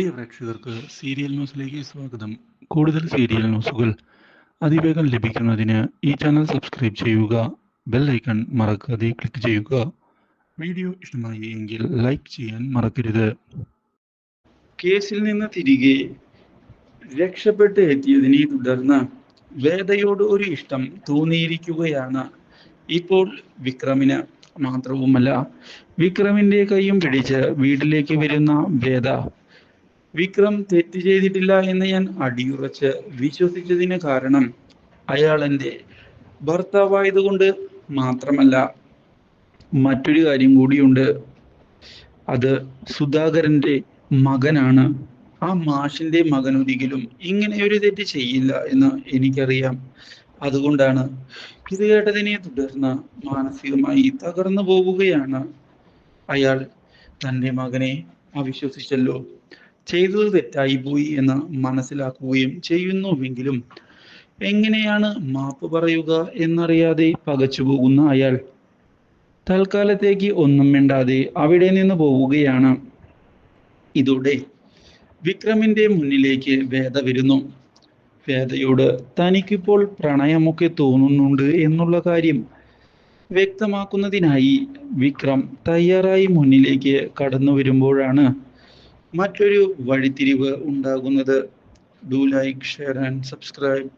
പ്രിയ പ്രേക്ഷകർക്ക് സീരിയൽ ന്യൂസിലേക്ക് സ്വാഗതം. കൂടുതൽ സീരിയൽ ന്യൂസുകൾ അതിവേഗം ലഭിക്കുന്നതിന് ഈ ചാനൽ സബ്സ്ക്രൈബ് ചെയ്യുക ബെൽ ഐക്കൺ മറക്കാതെ ക്ലിക്ക് ചെയ്യുക. വീഡിയോ ഇഷ്ടമായി എങ്കിൽ ലൈക്ക് ചെയ്യാൻ മറക്കരുത്. കേസിൽ നിന്ന് തിരികെ രക്ഷപ്പെട്ട് എത്തിയതിനെ തുടർന്ന് വേദയോട് ഒരു ഇഷ്ടം തോന്നിയിരിക്കുകയാണ്. ഇപ്പോൾ വിക്രമിന് മാത്രവുമല്ല വിക്രമിന്റെ കൈയും പിടിച്ച് വീട്ടിലേക്ക് വരുന്ന വേദ വിക്രം തെറ്റ് ചെയ്തിട്ടില്ല എന്ന് ഞാൻ അടിയുറച്ച് വിശ്വസിച്ചതിന് കാരണം അയാൾ എന്റെ ഭർത്താവായതുകൊണ്ട് മാത്രമല്ല മറ്റൊരു കാര്യം കൂടിയുണ്ട്. അത് സുധാകരന്റെ മകനാണ്. ആ മാഷിന്റെ മകൻ ഒരിക്കലും ഇങ്ങനെ ഒരു തെറ്റ് ചെയ്യില്ല എന്ന് എനിക്കറിയാം. അതുകൊണ്ടാണ് ഇത് കേട്ടതിനെ തുടർന്ന് മാനസികമായി തകർന്നു പോവുകയാണ്. അയാൾ തന്റെ മകനെ അവിശ്വസിച്ചല്ലോ. ചെയ്തത് തെറ്റായി പോയി എന്ന് മനസ്സിലാക്കുകയും ചെയ്യുന്നുവെങ്കിലും എങ്ങനെയാണ് മാപ്പ് പറയുക എന്നറിയാതെ പകച്ചു പോകുന്ന അയാൾ. തൽക്കാലത്തേക്ക് ഒന്നും മിണ്ടാതെ അവിടെ നിന്ന് പോവുകയാണ്. ഇതോടെ വിക്രമിന്റെ മുന്നിലേക്ക് വേദ വരുന്നു. വേദയോട് തനിക്കിപ്പോൾ പ്രണയമൊക്കെ തോന്നുന്നുണ്ട് എന്നുള്ള കാര്യം വ്യക്തമാക്കുന്നതിനായി വിക്രം തയ്യാറായി മുന്നിലേക്ക് കടന്നു വരുമ്പോഴാണ് മറ്റൊരു വഴിത്തിരിവ് ഉണ്ടാകുന്നത് do like share and subscribe